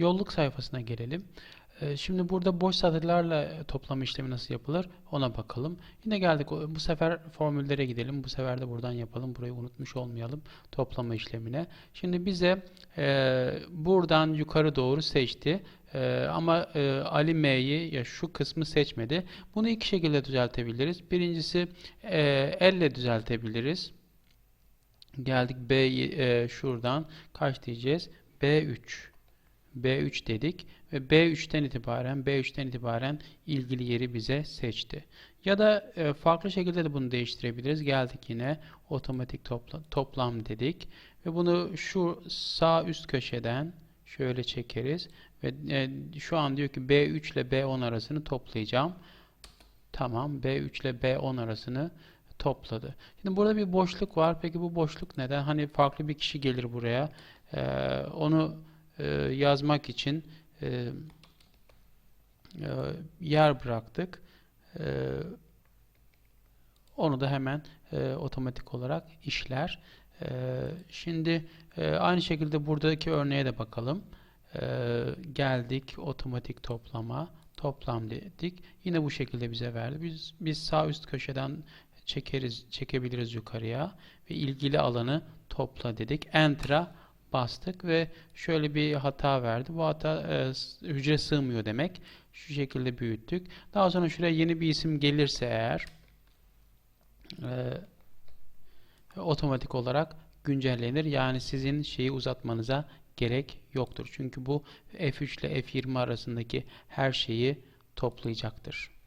yolluk sayfasına gelelim. Ee, Şimdi burada boş satırlarla toplama işlemi nasıl yapılır ona bakalım. Yine geldik bu sefer formüllere gidelim. Bu sefer de buradan yapalım. Burayı unutmuş olmayalım toplama işlemine. Şimdi bize e, buradan yukarı doğru seçti. E, ama e, Ali M'yi ya şu kısmı seçmedi. Bunu iki şekilde düzeltebiliriz. Birincisi e, elle düzeltebiliriz. Geldik B'yi e, şuradan kaç diyeceğiz? B3. B3 dedik ve B3'ten itibaren B3'ten itibaren ilgili yeri bize seçti. Ya da e, farklı şekilde de bunu değiştirebiliriz. Geldik yine otomatik topla- toplam dedik ve bunu şu sağ üst köşeden şöyle çekeriz ve e, şu an diyor ki B3 ile B10 arasını toplayacağım. Tamam B3 ile B10 arasını topladı. Şimdi burada bir boşluk var. Peki bu boşluk neden? Hani farklı bir kişi gelir buraya. Ee, onu e, yazmak için e, e, yer bıraktık. Onu da hemen otomatik olarak işler. Şimdi aynı şekilde buradaki örneğe de bakalım. Geldik otomatik toplama toplam dedik. Yine bu şekilde bize verdi. Biz biz sağ üst köşeden çekeriz, çekebiliriz yukarıya ve ilgili alanı topla dedik. Enter'a bastık ve şöyle bir hata verdi. Bu hata e, hücre sığmıyor demek. Şu şekilde büyüttük. Daha sonra şuraya yeni bir isim gelirse eğer e, otomatik olarak güncellenir. Yani sizin şeyi uzatmanıza gerek yoktur. Çünkü bu F3 ile F20 arasındaki her şeyi toplayacaktır.